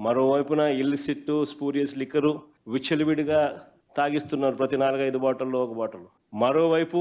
మరోవైపున ఇల్లిసిట్టు spurious liquor విచ్చలివిడిగా తాగిస్తున్నారు ప్రతి నాలుగైదు బాటిల్లో ఒక బాటిల్. మరోవైపు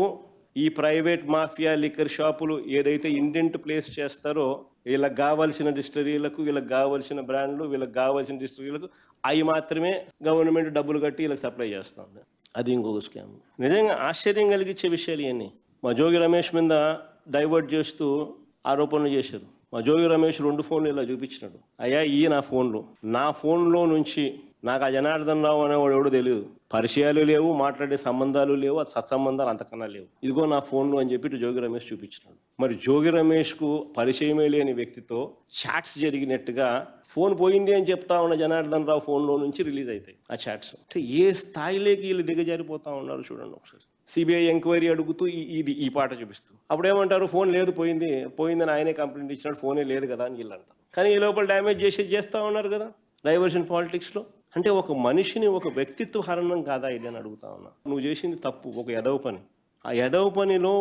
ఈ ప్రైవేట్ మాఫియా లిక్కర్ షాపులు ఏదైతే ఇండెంట్ ప్లేస్ చేస్తారో వీళ్ళకి కావాల్సిన డిస్టరీలకు వీళ్ళకి కావాల్సిన బ్రాండ్లు వీళ్ళకి కావాల్సిన డిస్టరీలకు అవి మాత్రమే గవర్నమెంట్ డబ్బులు కట్టి వీళ్ళకి సప్లై చేస్తుంది అది ఇంకొక స్కామ్. నిజంగా ఆశ్చర్యం కలిగించే విషయాలు ఇవన్నీ. మా జోగి రమేష్ మీద డైవర్ట్ చేస్తూ ఆరోపణలు చేశారు. మా జోగి రమేష్ రెండు ఫోన్లు ఇలా చూపించినాడు. అయ్యా ఈ నా ఫోన్లు. నా ఫోన్లో నుంచి నాకు ఆ జనార్దన్ రావు అనేవాడు ఎవడో తెలియదు పరిచయాలు లేవు మాట్లాడే సంబంధాలు లేవు అది సత్సంబంధాలు అంతకన్నా లేవు. ఇదిగో నా ఫోన్లు అని చెప్పి జోగి రమేష్ చూపించినాడు. మరి జోగి రమేష్కు పరిచయమే లేని వ్యక్తితో చాట్స్ జరిగినట్టుగా ఫోన్ పోయింది అని చెప్తా ఉన్న జనార్దన్ రావు ఫోన్లో నుంచి రిలీజ్ అవుతాయి ఆ చాట్స్. అంటే ఏ స్థాయిలోకి వీళ్ళు దిగజారిపోతా ఉన్నారు చూడండి ఒకసారి. సిబిఐ ఎంక్వైరీ అడుగుతూ ఈ- ఇది ఈ పాట చూపిస్తూ. అప్పుడు ఏమంటారు? ఫోన్ లేదు పోయింది పోయిందని ఆయనే కంప్లైంట్ ఇచ్చినాడు ఫోనే లేదు కదా అని వీళ్ళు అంటారు. కానీ ఈ లోపల డ్యామేజ్ చేసేది చేస్తూ ఉన్నారు కదా డైవర్షన్ పాలిటిక్స్లో. అంటే ఒక మనిషిని ఒక వ్యక్తిత్వ హరణం కాదా ఇది అని అడుగుతా ఉన్నా. నువ్వు చేసింది తప్పు ఒక ఎదవ పని. ఆ ఎదవ పనిలో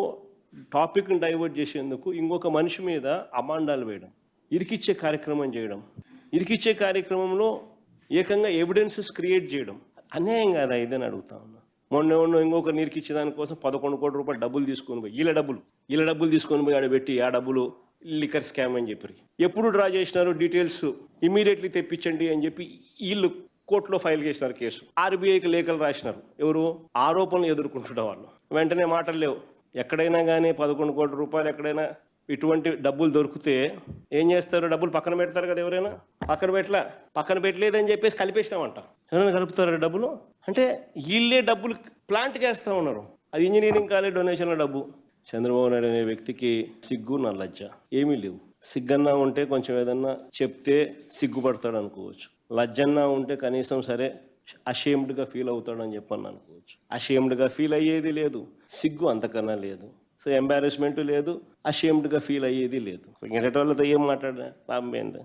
టాపిక్ని డైవర్ట్ చేసేందుకు ఇంకొక మనిషి మీద అమాండాలు వేయడం ఇరికిచ్చే కార్యక్రమం చేయడం ఇరికిచ్చే కార్యక్రమంలో ఏకంగా ఎవిడెన్సెస్ క్రియేట్ చేయడం అన్యాయం కాదా ఇదని అడుగుతా ఉన్నా. మొన్న మొన్న ఇంకొక నీరికిచ్చే దానికోసం పదకొండు కోట్ల రూపాయలు డబ్బులు తీసుకొని పోయి ఇళ్ళ డబ్బులు ఇళ్ళ డబ్బులు తీసుకొని పోయి ఆడ పెట్టి ఆ డబ్బులు లిక్కర్ స్కామ్ అని చెప్పి. ఎప్పుడు డ్రా చేసినారు డీటెయిల్స్ ఇమీడియట్లీ తెప్పించండి అని చెప్పి వీళ్ళు కోర్టులో ఫైల్ చేసినారు కేసు. ఆర్బీఐకి లేఖలు రాసినారు. ఎవరు? ఆరోపణలు ఎదుర్కొంటున్న వాళ్ళు. వెంటనే మాటలు లేవు. ఎక్కడైనా కానీ పదకొండు కోట్ల రూపాయలు ఎక్కడైనా ఇటువంటి డబ్బులు దొరికితే ఏం చేస్తారు? డబ్బులు పక్కన పెడతారు కదా ఎవరైనా? పక్కన పెట్టలే. పక్కన పెట్టలేదని చెప్పేసి కలిపేసినామంట. ఎవరైనా కలుపుతారు డబ్బులు? అంటే వీళ్ళే డబ్బులు ప్లాంట్ చేస్తూ ఉన్నారు. అది ఇంజనీరింగ్ కాలేజ్ డొనేషన్ల డబ్బు. చంద్రబాబు నాయుడు అనే వ్యక్తికి సిగ్గు నా లజ్జ. ఏమీ లేవు. సిగ్గన్నా ఉంటే కొంచెం ఏదన్నా చెప్తే సిగ్గుపడతాడు అనుకోవచ్చు. లజ్జన్నా ఉంటే కనీసం సరే అషేమ్డ్గా ఫీల్ అవుతాడని చెప్పని అనుకోవచ్చు. అషేమ్డ్గా ఫీల్ అయ్యేది లేదు. సిగ్గు అంతకన్నా లేదు. సో ఎంబారెస్మెంట్ లేదు. అషేమ్డ్గా ఫీల్ అయ్యేది లేదు. ఇంకటి వాళ్ళతో ఏం మాట్లాడినా లాభం ఏంది?